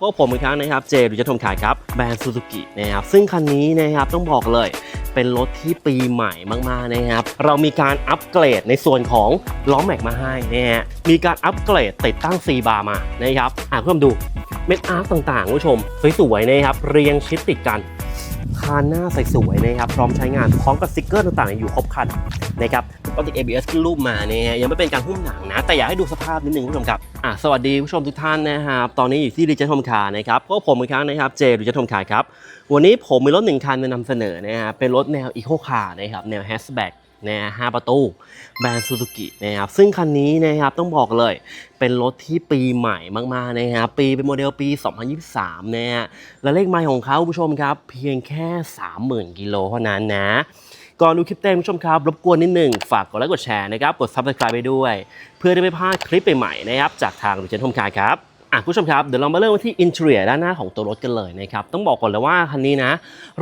พวกผมอีกครั้งนะครับเจหรือจะทมขายครับแบรนด์ซูซูกินะครับซึ่งคันนี้นะครับต้องบอกเลยเป็นรถที่ปีใหม่มากๆนะครับเรามีการอัปเกรดในส่วนของล้อแม็กมาให้นะฮะมีการอัปเกรดติดตั้ง C บาร์มานะครับอะเพิ่มดูเม็ดอาร์ตต่างๆผู้ชมสวยๆนะครับเรียงชิดติดกันคานหน้าใสสวยนะครับพร้อมใช้งานพร้อมกับสติกเกอร์ต่างๆ อยู่ครบคันนะครับ ก็ติด ABS ขึ้นรูปมาเนี่ยฮะยังไม่เป็นการหุ้มหนังนะ แต่อยากให้ดูสภาพนิดนึงคุณผู้ชมครับอะสวัสดีผู้ชมทุกท่านนะครับตอนนี้อยู่ที่ดิจิทัลคาร์นะครับพวกผมอีกครั้งนะครับเจดิจิทัลคาร์ครับวันนี้ผมมีรถหนึ่งคันมานำเสนอนะฮะเป็นรถแนวอีโคคาร์นะครับแนวแฮชแบ็กนะฮะห้าประตูแบรนด์ซูซูกินะครับซึ่งคันนี้นะครับต้องบอกเลยเป็นรถที่ปีใหม่มากๆนะครับปีเป็นโมเดลปี 2023นะฮะและเลขไมล์ของเขาผู้ชมครับ เพียงแค่ 30,000 กิโลเท่านั้นนะ ก่อนดูคลิปเต็มคุณผู้ชมครับ รบกวนนิดหนึ่งฝากกดไลค์กดแชร์นะครับ กด subscribe ไปด้วย เพื่อได้ไม่พลาดคลิปใหม่ๆนะครับ จากทางดูเจนทมคายครับอะคุณผู้ชมครับ เดี๋ยวเรามาเริ่มที่อินเทอร์ด้านหน้าของตัวรถกันเลยนะครับ ต้องบอกก่อนเลยว่าคันนี้นะ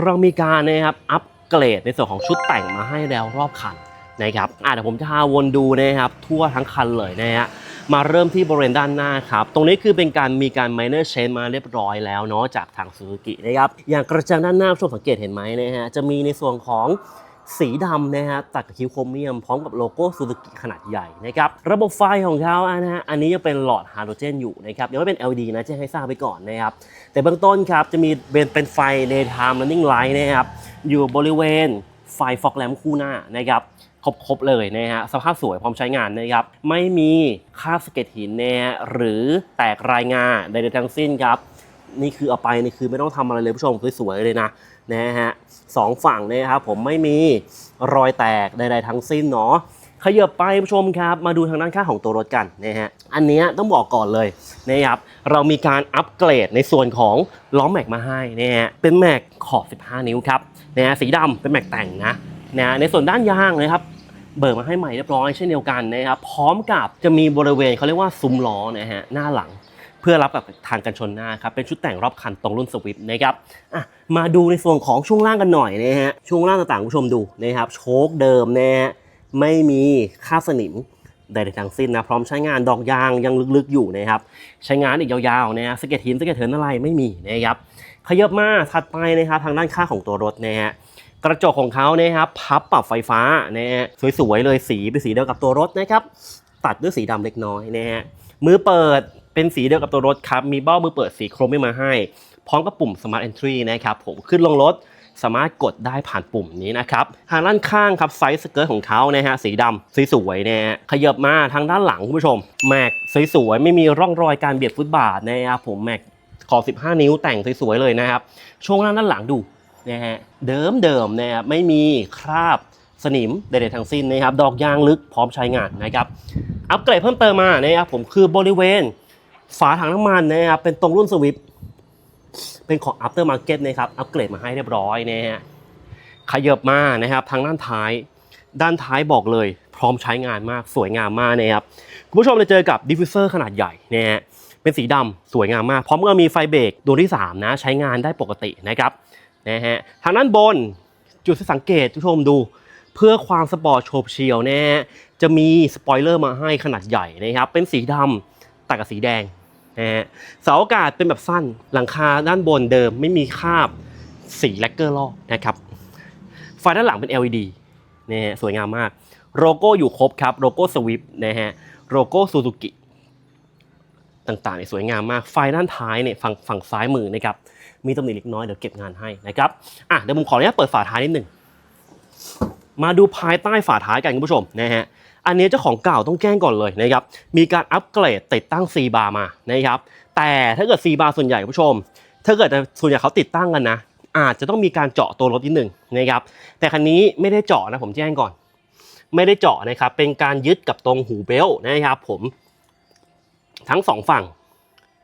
เรามีการนะครับอัปเกรดในส่วนของชุดแต่งมาให้แล้วรอบคันนะครับอะเดี๋ยวผมจะพาวนดูนะครับทั่วทั้งคันเลยนะฮะมาเริ่มที่บริเวณด้านหน้าครับ ตรงนี้คือเป็นการมีการ minor change มาเรียบร้อยแล้วเนาะจากทางซูซูกินะครับ อย่างกระจังด้านหน้าผู้ชมสังเกตเห็นไหมนะฮะ จะมีในส่วนของ สีดำนะฮะตัดกับคิวโครเมียมพร้อมกับโลโก้ซูซูกิขนาดใหญ่นะครับระบบไฟของเขาอะนะฮะอันนี้ยังเป็นหลอดไฮโดรเจนอยู่นะครับยังไม่เป็น LED นะแจ้งให้ทราบไปก่อนนะครับแต่เบื้องต้นครับจะมีเป็นเป็นไฟ daytime running light นะครับอยู่บริเวณไฟฟอกแลมคู่หน้านะครับครบๆเลยนะฮะสภาพสวยพร้อมใช้งานนะครับไม่มีคราบสเก็ดหินนะฮะหรือแตกรายงานใดๆทั้งสิ้นครับนี่คือเอาไปนี่คือไม่ต้องทำอะไรเลยผู้ชมสวยๆเลยนะ นะฮะสองฝั่งเนะครับผมไม่มีรอยแตกใดๆทั้งสิ้นเนาะขยับไปผู้ชมครับมาดูทางด้านข้างของตัวรถกันนะฮะอันนี้ต้องบอกก่อนเลยนะครับเรามีการอัปเกรดในส่วนของล้อแม็กมาให้นะฮะเป็นแม็กขอบ 15 นิ้วครับนะฮะสีดำเป็นแม็กแต่งนะนะในส่วนด้านยางนะครับเบิกมาให้ใหม่เรียบร้อยเช่นเดียวกันนะครับพร้อมกับจะมีบริเวณเขาเรียกว่าซุ้มล้อนะฮะหน้าหลัง พื่อรับกับทางกันชนหน้าครับเป็นชุดแต่งรอบคันตรงรุ่นสวิฟนะครับอะมาดูในส่วนของช่วงล่างกันหน่อยนะฮะช่วงล่างต่างๆคุณผู้ชมดูนะครับโชคเดิมนะฮะไม่มีค่าสนิมใดๆทั้งสิ้นนะพร้อมใช้งานดอกยางยังลึกๆอยู่นะครับใช้งานอีกยาวๆนะฮะสเก็ตหินสเก็ตเถินอะไรไม่มีนะครับขยับมาถัดไปนะครับทางด้านข้างของตัวรถนะฮะกระจกของเขานะครับพับปรับไฟฟ้านะฮะสวยๆเลยสีเป็นสีเดียวกับตัวรถนะครับตัดด้วยสีดำเล็กน้อยนะฮะมือเปิด เป็นสีเดียวกับตัวรถครับ มีเบ้ามือเปิดสีโครเมียมมาให้ พร้อมกับปุ่ม Smart Entry นะครับผมขึ้นลงรถสามารถกดได้ผ่านปุ่มนี้นะครับทางด้านข้างครับไซส์สเกิร์ตของเขานะฮะสีดำสวยๆนะฮะขยับมาทางด้านหลังคุณผู้ชม แม็กสวยๆไม่มีร่องรอยการเบียดฟุตบาทนะครับผมแม็กขอบ 15 นิ้วแต่งสวยๆเลยนะครับ ช่วงล่างด้านหลังดูนะฮะเดิมเดิมนะครับไม่มีคราบสนิมใดๆทั้งสิ้นนะครับ ดอกยางลึกพร้อมใช้งานนะครับ อัปเกรดเพิ่มเติมมานะครับผมคือบริเวณ ฝาถังน้ำมันนะครับเป็นตรงรุ่นสวิฟเป็นของ after market นะครับอัปเกรดมาให้เรียบร้อยนะฮะขยับมานะครับทางด้านท้าย ด้านท้ายบอกเลย พร้อมใช้งานมากสวยงามมากนะครับคุณผู้ชมจะเจอกับดิฟฟิวเซอร์ขนาดใหญ่นะฮะเป็นสีดำสวยงามมาก พร้อมกับมีไฟเบรกดวงที่สามนะ ใช้งานได้ปกตินะครับนะฮะทางด้านบนจุดที่สังเกตทุกชมดู เพื่อความสปอร์ตโฉบเฉี่ยวนะฮะจะมีสปอยเลอร์มาให้ขนาดใหญ่นะครับเป็นสีดำตัดกับสีแดง นะฮะเสาอากาศเป็นแบบสั้นหลังคาด้านบนเดิมไม่มีคาบสีแลกเกอร์ลอกนะครับไฟด้านหลังเป็น LED นะฮะสวยงามมากโลโก้อยู่ครบครับโลโก้สวิฟนะฮะโลโก้ซูซูกิต่างๆเนี่ยสวยงามมากไฟด้านท้ายเนี่ยฝั่งฝั่งซ้ายมือนะครับมีตำหนิเล็กน้อยเดี๋ยวเก็บงานให้นะครับอะเดี๋ยวผมขออนุญาตเปิดฝาท้ายนิดหนึ่งมาดูภายใต้ฝาท้ายกันคุณผู้ชมนะฮะ อันนี้เจ้าของเก่าต้องแจ้งก่อนเลยนะครับ มีการอัปเกรดติดตั้ง C bar มานะครับ แต่ถ้าเกิด C bar ส่วนใหญ่ผู้ชม ถ้าเกิดส่วนใหญ่เขาติดตั้งกันนะ อาจจะต้องมีการเจาะตัวรถนิดหนึ่งนะครับ แต่คันนี้ไม่ได้เจาะนะผมแจ้งก่อน ไม่ได้เจาะนะครับ เป็นการยึดกับตรงหูเบลต์นะครับผม ทั้งสองฝั่ง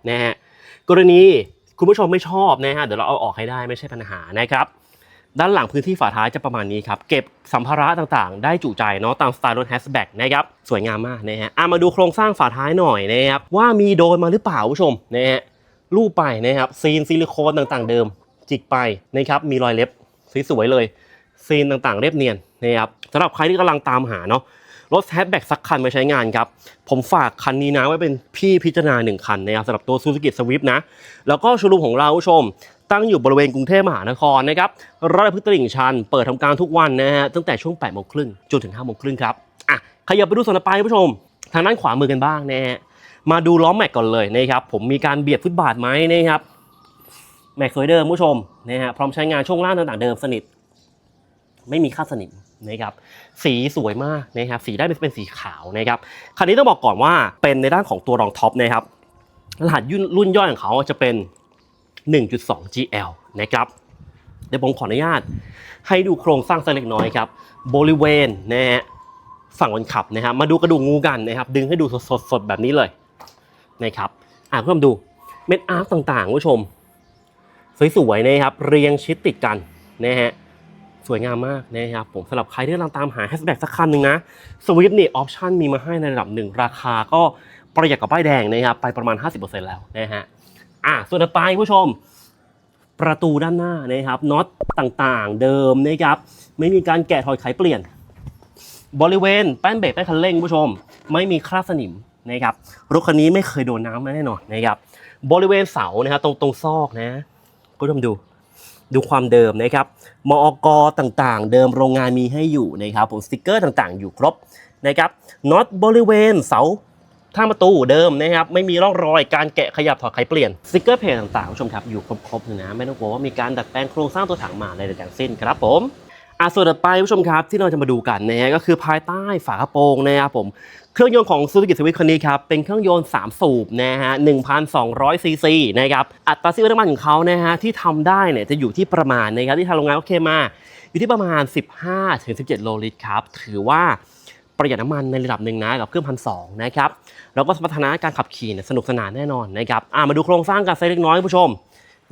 นะฮะ กรณีคุณผู้ชมไม่ชอบนะฮะ เดี๋ยวเราเอาออกให้ได้ไม่ใช่ปัญหานะครับ ด้านหลังพื้นที่ฝาท้ายจะประมาณนี้ครับ เก็บสัมภาระต่างๆ ได้จุใจเนาะตามสไตล์รถแฮชแบ็กนะครับสวยงามมากนะฮะอะมาดูโครงสร้างฝาท้ายหน่อยนะครับว่ามีโดนมาหรือเปล่าผู้ชมนะฮะรูปไปนะครับซีนซิลิโคนต่างๆ เดิม จิกไปนะครับมีรอยเล็บสวยๆเลยซีนต่างๆ เรียบเนียนนะครับสำหรับใครที่กำลังตามหาเนาะ รถแฮชแบ็กสักคันมาใช้งานครับ ผมฝากคันนี้นะไว้เป็นพี่พิจารณาหนึ่งคันนะครับสำหรับตัว Suzuki Swift นะ แล้วก็ชว์รูมของเราผู้ชม ตั้งอยู่บริเวณกรุงเทพมหานครนะครับราชพฤกษ์ตลิ่งชัน เปิดทำการทุกวันนะฮะตั้งแต่ช่วง8โมงครึ่งจนถึง5โมงครึ่งครับอะขยับไปดูส่วนต่อไปผู้ชม ทางด้านขวามือกันบ้างนะฮะมาดูล้อแม็กก่อนเลยนะครับผมมีการเบียดฟุตบาทไหมนะครับแม็กสวยเดิมผู้ชมนะฮะพร้อมใช้งานช่วงล่างต่างๆเดิมสนิท ไม่มีค่าสนิม นะครับสีสวยมากนะครับสีได้เป็นสีขาวนะครับคันนี้ต้องบอกก่อนว่าเป็นในด้านของตัวรองท็อปนะครับรหัสรุ่นย่อยของเขาจะเป็น 1.2 GL นะครับเดี๋ยวผมขออนุญาต ให้ดูโครงสร้างสักเล็กน้อยครับบริเวณนะฮะฝั่งคนขับนะครับมาดูกระดูกงูกันนะครับดึงให้ดูสดๆแบบนี้เลยนะครับอ่าเพิ่มดูเม็ดอาร์คต่างๆคุณผู้ชม สวยๆนะครับเรียงชิดติดกันนะฮะ สวยงามมากนะครับผมสำหรับใครที่กำลังตามหาแฮชแบ็กสักคันหนึ่งนะสวิฟนี่ออปชั่นมีมาให้ในระดับหนึ่งราคาก็ประหยัดกว่าป้ายแดงนะครับไปประมาณ 50%แล้วนะฮะอะส่วนต่อไปผู้ชม ประตูด้านหน้านะครับน็อตต่างๆ เดิมนะครับไม่มีการแกะถอยไขเปลี่ยน บริเวณแป้นเบรกแป้นคันเร่งผู้ชม ไม่มีคราบสนิมนะครับรถคันนี้ไม่เคยโดนน้ำแน่นอนนะครับบริเวณเสานะครับตรงตรงซอกนะก็ชมดู ดูความเดิมนะครับมอกต่างๆ เดิมโรงงานมีให้อยู่นะครับผมสติกเกอร์ต่างๆ อยู่ครบนะครับน็อตบริเวณเสาท่าประตูเดิมนะครับไม่มีร่องรอยการแกะขยับถอดไขเปลี่ยนสติกเกอร์เพจต่างๆผู้ชมครับอยู่ครบๆเลยนะไม่ต้องกลัวว่ามีการดัดแปลงโครงสร้างตัวถังมาในใดๆทั้งสิ้นครับผมอะส่วนต่อไปผู้ชมครับที่เราจะมาดูกันนะฮะก็คือภายใต้ฝากระโปรงนะครับผม เครื่องยนต์ของ Suzuki Swift คันนี้ครับ เป็นเครื่องยนต์ 3 สูบนะฮะ 1,200 ซีซีนะครับ อัตราซีอิ๊วน้ำมันของเขานะฮะ ที่ทำได้เนี่ยจะอยู่ที่ประมาณนะครับ ที่ทางโรงงานโอเคมา อยู่ที่ประมาณ 15-17 โลลิตรครับ ถือว่าประหยัดน้ำมันในระดับหนึ่งนะกับเครื่องพันสองนะครับ แล้วก็สมรรถนะการขับขี่เนี่ยสนุกสนานแน่นอนนะครับอะมาดูโครงสร้างกันสักเล็กน้อยผู้ชม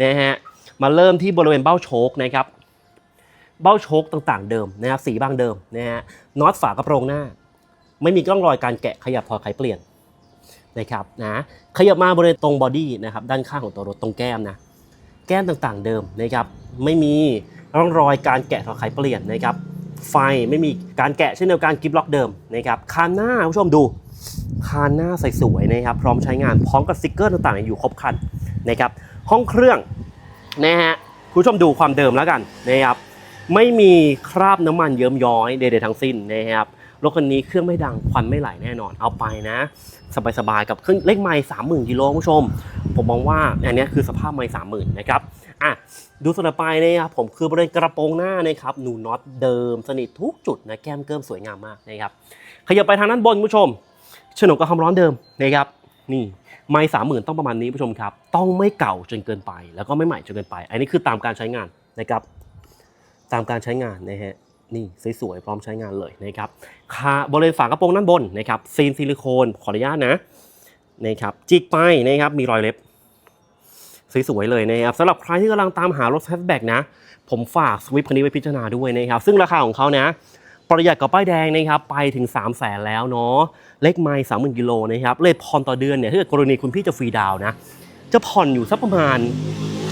นะฮะ มาเริ่มที่บริเวณเบ้าโชคนะครับ เบ้าโชคต่างๆเดิมนะครับ สีบางเดิมนะฮะ น็อตฝากระโปรงหน้า ไม่มีร่องรอยการแกะขยับถอดไขเปลี่ยนนะครับนะขยับมาบริเวณตรงบอดี้นะครับด้านข้างของตัวรถตรงแก้มนะแก้มต่างๆเดิมนะครับไม่มีร่องรอยการแกะถอดไขเปลี่ยนนะครับไฟไม่มีการแกะเช่นเดียวกันกิฟล็อกเดิมนะครับคานหน้าคุณผู้ชมดูคานหน้าใสสวยนะครับพร้อมใช้งานพร้อมกับสติกเกอร์ต่างๆ อยู่ครบครันนะครับห้องเครื่องนะฮะคุณผู้ชมดูความเดิมแล้วกันนะครับไม่มีคราบน้ำมันเยิ้มย้อยใดๆทั้งสิ้นนะครับ รถคันนี้เครื่องไม่ดังควันไม่ไหลแน่นอน เอาไปนะ สบายๆกับเครื่องเลขไม้สามหมื่นกิโลคุณผู้ชม ผมมองว่าอันนี้คือสภาพไม้สามหมื่นนะครับอะดูส่วนต่อไปนะครับผมคือบริเวณกระโปรงหน้านะครับหนูน็อตเดิมสนิททุกจุดนะแก้มเกิมสวยงามมากนะครับขยับไปทางด้านบนคุณผู้ชมโฉนดกับความร้อนเดิมนะครับนี่ไม้สามหมื่นต้องประมาณนี้ผู้ชมครับ ต้องไม่เก่าจนเกินไป แล้วก็ไม่ใหม่จนเกินไป อันนี้คือตามการใช้งานนะครับ ตามการใช้งานนะฮะ นี่สวยๆพร้อมใช้งานเลยนะครับคาบริเวณฝากระโปรงด้านบนนะครับซีนซิลิโคนขออนุญาตนะนะครับจิกไปนะครับมีรอยเล็บสวยๆเลยนะครับสำหรับใครที่กำลังตามหารถแฮชแบ็กนะ ผมฝากสวิฟคันนี้ไว้พิจารณาด้วยนะครับ ซึ่งราคาของเขานะ ประหยัดกว่าป้ายแดงนะครับ ไปถึง 3 0 0แสนแล้วเนาะเลขไม้สามหมื่นกิโลนะครับเลทผ่อนต่อเดือนเนี่ยถ้าเกิดกรณีคุณพี่จะฟรีดาวน์นะ จะผ่อนอยู่สักประมาณ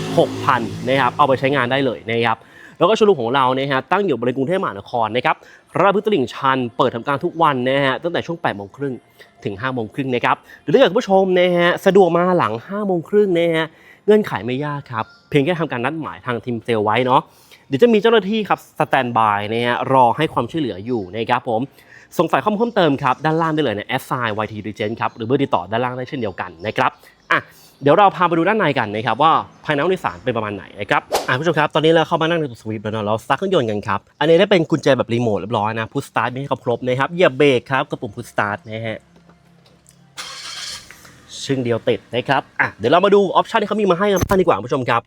6,000นะครับเอาไปใช้งานได้เลยนะครับ แล้วก็โชว์รูมของเรานะฮะตั้งอยู่บริเวณกรุงเทพมหานครนะครับราพฤกษ์ตลิ่งชันเปิดทำการทุกวันนะฮะตั้งแต่ช่วง8โมงครึ่งถึง5โมงครึ่งนะครับหรือถ้าเกิดคุณผู้ชมนะฮะสะดวกมาหลัง5โมงครึ่งนะฮะเงื่อนไขไม่ยากครับ เพียงแค่ทำการนัดหมายทางทีมเซลไว้เนาะเดี๋ยวจะมีเจ้าหน้าที่ครับสแตนบายนะฮะรอให้ความช่วยเหลืออยู่นะครับผมสงสัยข้อมูลเพิ่มเติมครับ ด้านล่างได้เลยนะ s i YT Regent ครับ หรือเบอร์ติดต่อด้านล่างได้เช่นเดียวกันนะครับอะ เดี๋ยวเราพาไปดูด้านในกันนะครับว่าภายในห้องโดยสารเป็นประมาณไหนนะครับอ่าผู้ชมครับตอนนี้เราเข้ามานั่งในตัวสวิฟต์แล้วเนาะเราสตาร์ทเครื่องยนต์กันครับอันนี้ได้เป็นกุญแจแบบรีโมทเรียบร้อยนะพุชสตาร์ทม่ให้ครบนะครับเหยียบเบรกครับกับปุ่มพุชสตาร์ทนะฮะชึ่งเดียวติดนะครับอะเดี๋ยวเรามาดูออปชันที่เขามีมาให้กันบ้างดีกว่าผู้ชมครับ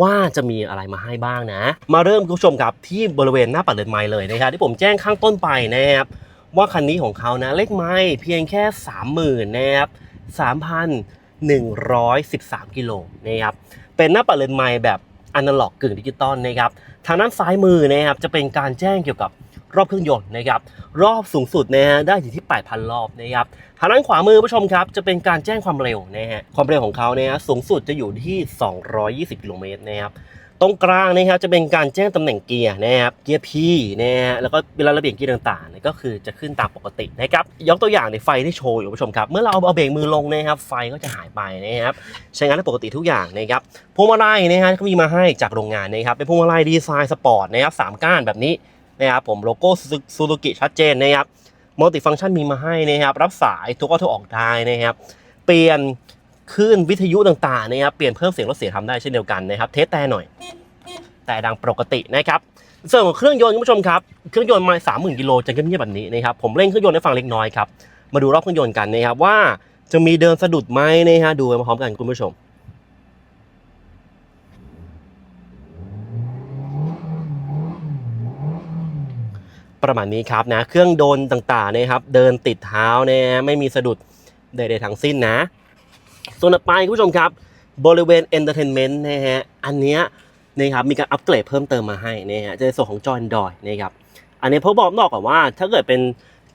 ว่าจะมีอะไรมาให้บ้างนะ มาเริ่มคุณผู้ชมครับที่บริเวณหน้าปัดเรือนไม้เลยนะครับที่ผมแจ้งข้างต้นไปนะครับว่าคันนี้ของเขานะเลขไม้เพียงแค่ 30,000นะครับ 113 กิโลนะครับเป็นหน้าปัดเลนไม้แบบอนาล็อกกึ่งดิจิตอลนะครับทางด้านซ้ายมือนะครับจะเป็นการแจ้งเกี่ยวกับรอบเครื่องยนต์นะครับรอบสูงสุดนะฮะได้อยู่ที่ 8,000 รอบนะครับทางด้านขวามือผู้ชมครับจะเป็นการแจ้งความเร็วนะฮะความเร็วของเขาเนี่ยสูงสุดจะอยู่ที่ 220 กิโลเมตรนะครับ ตรงกลางนะครับจะเป็นการแจ้งตำแหน่งเกียร์นะครับเกียร์ P นะฮะแล้วก็เวลาเราเปลี่ยนเกียร์ต่างๆเนี่ก็คือจะขึ้นตามปกตินะครับยกตัวอย่างในไฟที่โชว์อยู่คุณผู้ชมครับ เมื่อเราเอาเบรกมือลงนะครับไฟก็จะหายไปนะครับใช้งานได้ปกติทุกอย่างนะครับพวงมาลัยนะฮะก็มีมาให้จากโรงงานนะครับเป็นพวงมาลัยดีไซน์สปอร์ตนะครับสามก้านแบบนี้นะครับผมโลโก้ซูซูกิชัดเจนนะครับมัลติฟังก์ชันมีมาให้นะครับรับสายทุกข้อทุกออกได้นะครับเปลี่ยน คลื่นวิทยุต่างๆนะครับเปลี่ยนเพิ่มเสียงลดเสียงทำได้เช่นเดียวกันนะครับเทสแต่หน่อย แต่ดังปกตินะครับส่วนของเครื่องยนต์คุณผู้ชมครับเครื่องยนต์มาสามหมื่นกิโลจะเงียบๆแบบนี้นะครับผมเร่งเครื่องยนต์ให้ฟังเล็กน้อยครับมาดูรอบเครื่องยนต์กันนะครับว่าจะมีเดินสะดุดไหมนะฮะดูไปพร้อมกันคุณผู้ชมประมาณนี้ครับนะเครื่องโดนต่างๆนะครับเดินติดเท้าเนะฮะไม่มีสะดุดใดๆทั้งสิ้นนะ ส่วนต่อไปคุณผู้ชมครับบริเวณ Entertainment นะฮะอันเนี้ยนะครับมีการอัปเกรดเพิ่มเติมมาให้นะฮะจะในส่วนของจอ Android นะครับอันนี้ผมบอกบอกก่อนว่า ถ้าเกิดเป็น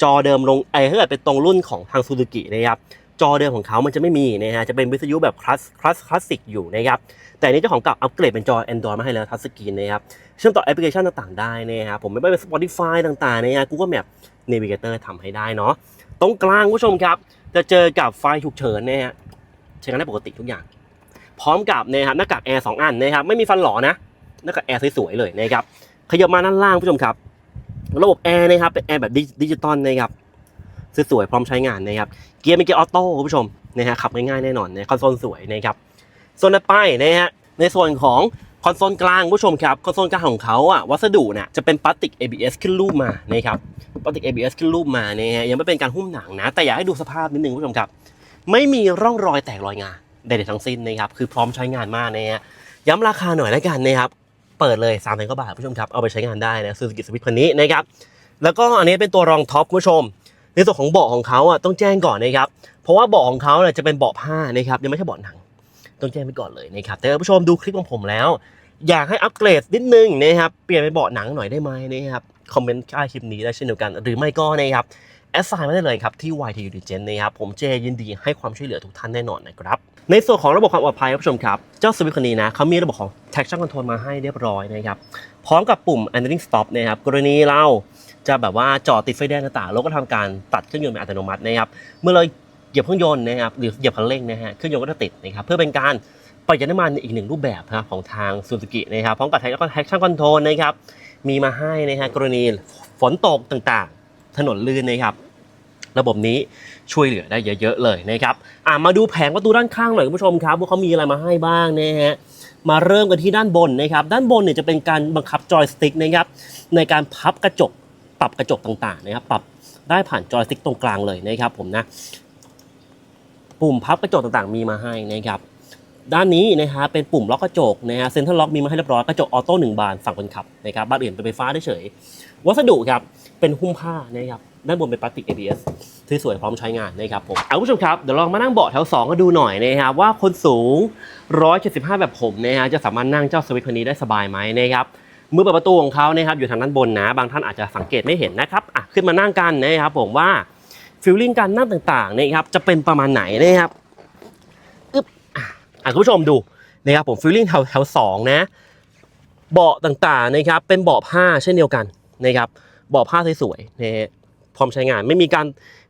จอเดิมลงไอ้ถ้าเกิดเป็นตรงรุ่นของทางซูซูกินะครับจอเดิมของเขามันจะไม่มีนะฮะจะเป็นวิทยุแบบคลาสคลาสคลาสสิกอยู่นะครับแต่อันนี้เจ้าของเก่าอัปเกรดเป็นจอ Android มาให้แล้วทัชสกรีนนะครับเชื่อมต่อแอปพลิเคชันต่างๆได้นะครับผมไม่ว่าเป็น Spotify ต่างๆนะฮะ Google Map Navigator ทำให้ได้เนาะตรงกลางผู้ชมครับ จะเจอกับไฟฉุกเฉินนะฮะ ช้งานได้ปกติทุกอย่าง พร้อมกับนะครับหน้ากากแอร์สองอันนะครับไม่มีฟันหลอนะหน้ากากแอร์สวยๆเลยนะครับขยับมาด้านล่างผู้ชมครับ ระบบแอร์นะครับเป็นแอร์แบบดิจิตอลนะครับสวยๆพร้อมใช้งานนะครับเกียร์เป็นเกียร์ออโต้คุณผู้ชมนะฮะขับง่ายๆแน่นอนนะคอนโซลสวยนะครับส่วนต่อไปนะฮะในส่วนของคอนโซลกลางผู้ชมครับคอนโซลกลางของเขาอะวัสดุเนี่ยจะเป็นพลาสติก ABS ขึ้นรูปมานะครับพลาสติก ABS ขึ้นรูปมานะฮะยังไม่เป็นการหุ้มหนังนะ แต่อยากให้ดูสภาพนิดนึงผู้ชมครับ ไม่มีร่องรอยแตกรอยงาใดๆทั้งสิ้นนะครับคือพร้อมใช้งานมากนะฮะย้ำราคาหน่อยแล้วกันนะครับเปิดเลย3ามแสนกว่าบาทผู้ชมครับเอาไปใช้งานได้นะซูซูกิสวิตคันนี้นะครับแล้วก็อันนี้เป็นตัวรองท็อปผู้ชม ในส่วนของเบาะของเขาอะต้องแจ้งก่อนนะครับเพราะว่าเบาะของเขาเนี่ยจะเป็นเบาะผ้านะครับยังไม่ใช่เบาะหนัง ต้องแจ้งไปก่อนเลยนะครับแต่ผู้ชมดูคลิปของผมแล้ว อยากให้อัปเกรดนิดนึงนะครับเปลี่ยนเป็นเบาะหนังหน่อยได้ไหมนะครับคอมเมนต์ใต้คลิปนี้ได้เช่นเดียวกัน หรือไม่ก็นะครับ แอดไซน์มาได้เลยครับที่ YT u d g e n นะครับผมเจยินดีให้ความช่วยเหลือทุกท่านแน่นอนนะครับในส่วนของระบบความปลอดภัยครับผู้ชมครับ เจ้าสวิตคันนี้นะเขามีระบบของ traction control มาให้เรียบร้อยนะครับพร้อมกับปุ่ม entering stop นะครับกรณีเราจะแบบว่าจอดติดไฟแดงต่างๆเราก็ทำการตัดเครื่องยนต์เป็นอัตโนมัตินะครับเมื่อเราเหยียบเครื่องยนต์นะครับหรือเหยียบคันเร่งนะฮะเครื่องยนต์ก็จะติดนะครับเพื่อเป็นการประหยัดน้ำมันอีกหนึ่งรูปแบบนะครับของทางซูซูกินะครับพร้อมกับ traction control นะครับมีมาให้นะฮะกรณีฝนตกต่าง ถนนลื่นนะครับระบบนี้ช่วยเหลือได้เยอะ ๆ เลยนะครับอะมาดูแผงประตูด้านข้างหน่อยคุณผู้ชมครับว่าเขามีอะไรมาให้บ้างนะฮะมาเริ่มกันที่ด้านบนนะครับ ด้านบนเนี่ยจะเป็นการบังคับจอยสติ๊กนะครับในการพับกระจกปรับกระจกต่างๆนะครับ ปรับได้ผ่านจอยสติ๊กตรงกลางเลยนะครับ ผมนะ ปุ่มพับกระจกต่างๆ มีมาให้นะครับ ด้านนี้นะฮะเป็นปุ่มล็อกกระจกนะฮะเซ็นทรัลล็อกมีมาให้เรียบร้อยกระจกออโต้หนึ่งบานฝั่งคนขับนะครับบ้านอื่นเป็นไฟฟ้าได้เฉย วัสดุครับ เป็นหุ้มผ้านะครับด้านบนเป็นพลาสติก ABS ที่สวยพร้อมใช้งานนะครับผมเอาคุณผู้ชมครับ เดี๋ยวลองมานั่งเบาะแถว 2กันดูหน่อยนะครับว่าคนสูง 175 แบบผมนะฮะจะสามารถนั่งเจ้าสวิตคันนี้ได้สบายไหมนะครับมือเปิดประตูของเขานะครับอยู่ทางด้านบนนะ บางท่านอาจจะสังเกตไม่เห็นนะครับอะขึ้นมานั่งกันนะครับผมว่าฟิลลิ่งการนั่งต่างๆนะครับจะเป็นประมาณไหนนะครับอึ๊บอะอะคุณผู้ชมดูนะครับผมฟิลลิ่งแถวแถวสองนะเบาะต่างๆนะครับเป็นเบาะผ้าเช่นเดียวกันนะครับ บาะผ้าสวยๆนะพร้อมใช้งานไม่มีการ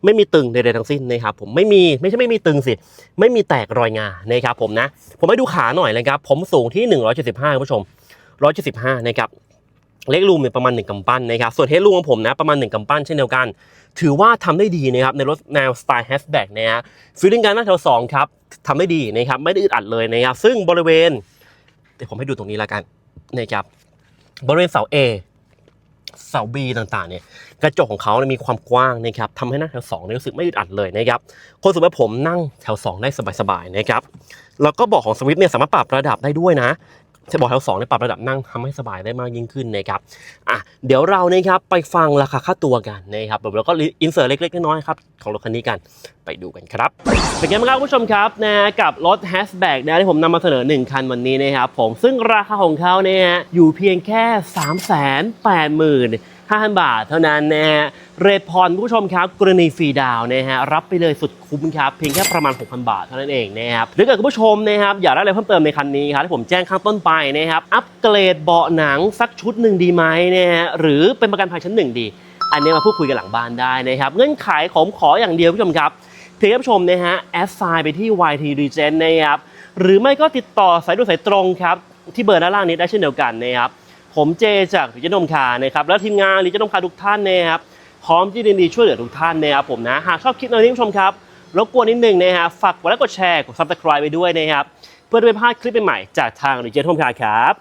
ไม่มีตึงใดๆทั้งสิ้นนะครับผมไม่มีไม่ใช่ไม่มีตึงสิ ไม่มีแตกรอยงานะครับผมนะผมให้ดูขาหน่อยนะครับ ผมสูงที่ 175คุณผู้ชม 175 นะครับเล็กรูมเนี่ยประมาณ 1กำปั้นนะครับส่วนเฮดรูมของผมนะประมาณ 1กำปั้นเช่นเดียวกัน ถือว่าทำได้ดีนะครับในรถแนวสไตล์แฮชแบ็กนะฮะฟีลลิ่งการนั่งแถว2ครับทำได้ดีนะครับไม่ได้อึดอัดเลยนะครับซึ่งบริเวณเดี๋ยวผมให้ดูตรงนี้แล้วกันนะครับบริเวณเสา A เสาบีต่างๆเนี่ยกระจกของเขาเนี่ยมีความกว้างนะครับทำให้นั่งแถว2เนี่ยรู้สึกไม่อึดอัดเลยนะครับคนสมมติผมนั่งแถว 2 ได้สบายๆนะครับแล้วก็เบอกของสวิตเนี่ยสามารถปรับระดับได้ด้วยนะ จะบอกแถวสองได้ปรับระดับนั่งทำให้สบายได้มากยิ่งขึ้นนะครับอะเดี๋ยวเรานะครับไปฟังราคาค่าตัวกันนะครับแบบเราก็อินเสิร์ตเล็กๆน้อยๆครับของรถคันนี้กันไปดูกันครับ เป็นไงบ้างครับคุณผู้ชมครับนะกับรถแฮชแบ็กนะที่ผมนำมาเสนอ 1 คันวันนี้นะครับผมซึ่งราคาของเขาเนี่ยอยู่เพียงแค่ 3 8 0 0 0 0 5,000 บาทเท่านั้นนะฮะเรทพรคุณผู้ชมครับ กรณีฟรีดาวน์นะฮะรับไปเลยสุดคุ้มครับ เพียงแค่ประมาณ 6,000 บาทเท่านั้นเองนะครับหรือเกิดคุณผู้ชมนะครับอยากได้อะไรเพิ่มเติมในคันนี้ครับที่ผมแจ้งข้างต้นไปนะครับอัปเกรดเบาะหนังสักชุดหนึ่งดีไหมนะฮะหรือเป็นประกันภัยชั้นหนึ่งดี อันนี้มาพูดคุยกันหลังบ้านได้นะครับเงื่อนไขของขออย่างเดียวคุณผู้ชมครับเพียงผู้ชมนะฮะแอดไซน์ไปที่ YT Regen นะครับหรือไม่ก็ติดต่อสายด่วนสายตรงครับที่เบอร์ด้านล่างนี้ได้เช่นเดียวกันนะครับ ผมเจจากริจนมคานะครับและทีมงานริจนมคาทุกท่านนะครับพร้อมที่ยินดีช่วยเหลือทุกท่านนะครับผมนะหากชอบคลิปในนี้ผู้ชมครับรบกวนนิดนึงนะฮะฝากกดไลค์กดแชร์กด subscribe ไปด้วยนะครับ เพื่อไม่พลาดคลิปใหม่ๆจากทางริจนมคาครับ